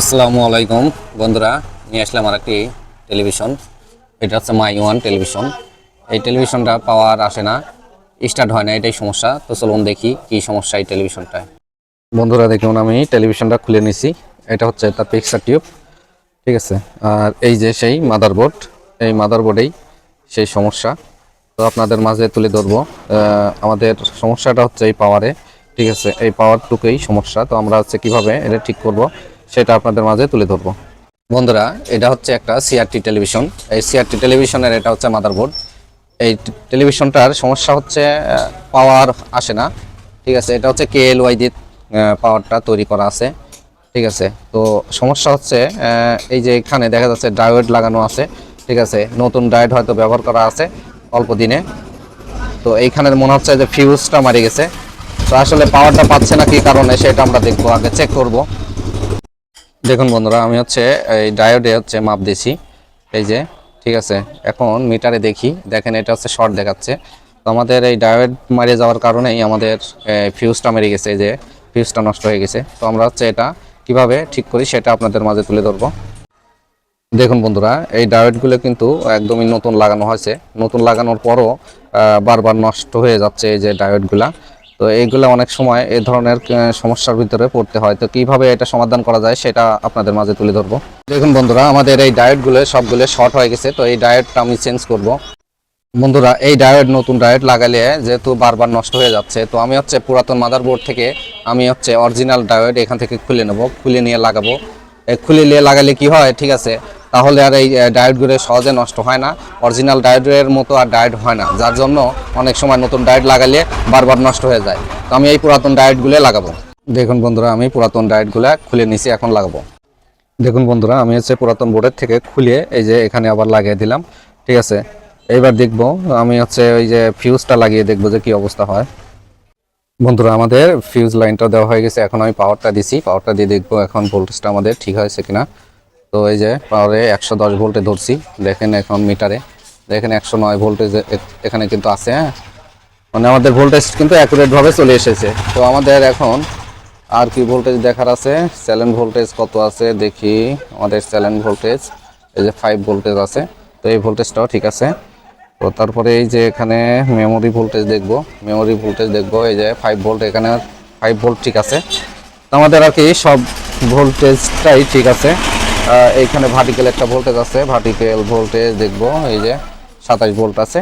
আসসালামু আলাইকুম। বন্ধুরা, নিয়ে আসলাম আর একটি টেলিভিশন। এটা হচ্ছে মাই ওয়ান টেলিভিশন। এই টেলিভিশনটা পাওয়ার আসে না, স্টার্ট হয় না, এটাই সমস্যা। তো চলুন দেখি কি সমস্যা এই টেলিভিশনটায়। বন্ধুরা, দেখুন, আমি টেলিভিশনটা খুলে নিছি। এটা হচ্ছে তার পিক্সার টিউব, ঠিক আছে? আর এই যে সেই মাদারবোর্ড এই মাদারবোর্ডেই সেই সমস্যা। তো আপনাদের মাঝে তুলে ধরবো। আমাদের সমস্যাটা হচ্ছে এই পাওয়ারে ঠিক আছে? এই পাওয়ারটুকুই সমস্যা। তো আমরা হচ্ছে কীভাবে এটা ঠিক করব? সেটা আপনাদের মাঝে তুলে ধরবো। বন্ধুরা, এটা হচ্ছে একটা সিআরটি টেলিভিশন। এই সিআরটি টেলিভিশনের এটা হচ্ছে মাদারবোর্ড এই টেলিভিশনটার সমস্যা হচ্ছে পাওয়ার আসে না। ঠিক আছে, এটা হচ্ছে কে এল ওয়াই দিয়ে পাওয়ারটা তৈরি করা আছে। ঠিক আছে, তো সমস্যা হচ্ছে এই যে এখানে দেখা যাচ্ছে ডায়োড লাগানো আছে। ঠিক আছে, নতুন ডায়োড হয়তো ব্যবহার করা আছে অল্প দিনে। তো এইখানে মনে হচ্ছে যে ফিউজটা মারি গেছে। তো আসলে পাওয়ারটা পাচ্ছে না কি কারণে, সেটা আমরা দেখব, আগে চেক করব। দেখুন বন্ধুরা, আমি হচ্ছে এই ডায়োডে হচ্ছে মাপ দিছি এই যে, ঠিক আছে, এখন মিটারে দেখি। দেখেন, এটা হচ্ছে শর্ট দেখাচ্ছে। তো আমাদের এই ডায়োড মারিয়ে যাওয়ার কারণেই আমাদের ফিউজটা মেরে গেছে। যে ফিউজটা নষ্ট হয়ে গেছে। তো আমরা হচ্ছে এটা কীভাবে ঠিক করি সেটা আপনাদের মাঝে তুলে ধরবো। দেখুন বন্ধুরা, এই ডায়োডগুলো কিন্তু একদমই নতুন লাগানো হয়েছে। নতুন লাগানোর পরও বারবার নষ্ট হয়ে যাচ্ছে এই যে ডায়োডগুলা তো এইগুলো অনেক সময় এই ধরনের সমস্যার ভিতরে পড়তে হয়। তো কীভাবে এটা সমাধান করা যায় সেটা আপনাদের মাঝে তুলে ধরবো। দেখুন বন্ধুরা, আমাদের এই ডায়োডগুলো সবগুলো শর্ট হয়ে গেছে, তো এই ডায়েটটা আমি চেঞ্জ করব। বন্ধুরা, এই ডায়েট নতুন ডায়েট লাগালে যেহেতু বারবার নষ্ট হয়ে যাচ্ছে, তো আমি হচ্ছে পুরাতন মাদারবোর্ড থেকে আমি হচ্ছে অরিজিনাল ডায়েট এখান থেকে খুলে নেব, খুলে নিয়ে লাগাবো। খুলে নিয়ে লাগালে কি হয়, ঠিক আছে? তাহলে আর এই আহ, ডায়োডগুলো সহজে নষ্ট হয় না। অরিজিনাল ডায়েটের মতো আর ডায়েট হয় না যার জন্য অনেক সময় নতুন ডায়েট লাগালে বারবার নষ্ট হয়ে যায়। তো আমি এই পুরাতন ডায়েটগুলো লাগাবো। দেখুন বন্ধুরা আমি পুরাতন ডায়েটগুলো খুলে নিছি এখন লাগাবো। দেখুন বন্ধুরা আমি হচ্ছে পুরাতন বোর্ডের থেকে খুলে এই যে এখানে আবার লাগিয়ে দিলাম ঠিক আছে? এইবার দেখব আমি হচ্ছে ওই যে ফিউজটা লাগিয়ে দেখব যে কি অবস্থা হয়। বন্ধুরা আমাদের ফিউজ লাইনটা দেওয়া হয়ে গেছে এখন আমি পাওয়ারটা দিছি। পাওয়ারটা দিয়ে দেখব এখন ভোল্টেজটা আমাদের ঠিক হয়েছে কিনা। তো এই যে পাওয়ারে একশো দশ ভোল্টে ধরছি, দেখেন এখন মিটারে, দেখেন একশো নয় ভোল্টেজ এখানে কিন্তু আছে হ্যাঁ? মানে আমাদের ভোল্টেজ কিন্তু অ্যাকুরেটভাবে চলে এসেছে। তো আমাদের এখন আর কি ভোল্টেজ দেখার আছে? স্যালেন ভোল্টেজ কত আছে? দেখি আমাদের স্যালেন ভোল্টেজ, এই যে ফাইভ ভোল্টেজ আছে, তো এই ভোল্টেজটাও ঠিক আছে। তো তারপরে এই যে এখানে মেমোরি ভোল্টেজ দেখব মেমোরি ভোল্টেজ দেখব, এই যে ফাইভ ভোল্ট, এখানে ফাইভ ভোল্ট ঠিক আছে। তো আমাদের আর কি সব ভোল্টেজটাই ঠিক আছে। এইখানে ভার্টিক্যাল একটা ভোল্টেজ আছে ভার্টিক্যাল ভোল্টেজ দেখব এই যে সাতাশ ভোল্ট আছে।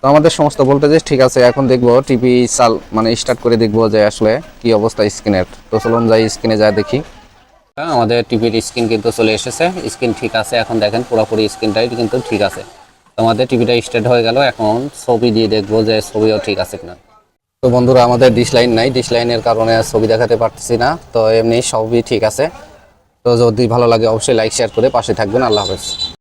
তো আমাদের সমস্ত ভোল্টেজ ঠিক আছে এখন দেখব টিভি চাল মানে স্টার্ট করে দেখব যে আসলে কি অবস্থা স্ক্রিনের তো চলুন যাই স্ক্রিনে যায় দেখি। হ্যাঁ আমাদের টিভির স্ক্রিন কিন্তু চলে এসেছে। স্ক্রিন ঠিক আছে এখন দেখেন পুরোপুরি স্ক্রিনটাই কিন্তু ঠিক আছে। তো আমাদের টিভিটা স্টার্ট হয়ে গেল এখন ছবি দিয়ে দেখব যে ছবিও ঠিক আছে কিনা। তো বন্ধুরা আমাদের ডিশ লাইন নাই। ডিশ লাইনের কারণে ছবি দেখাতে পারতেছি না তো এমনি সবই ঠিক আছে। তো যদি ভালো লাগে অবশ্যই লাইক শেয়ার করে পাশে থাকবেন। আল্লাহ হাফেজ।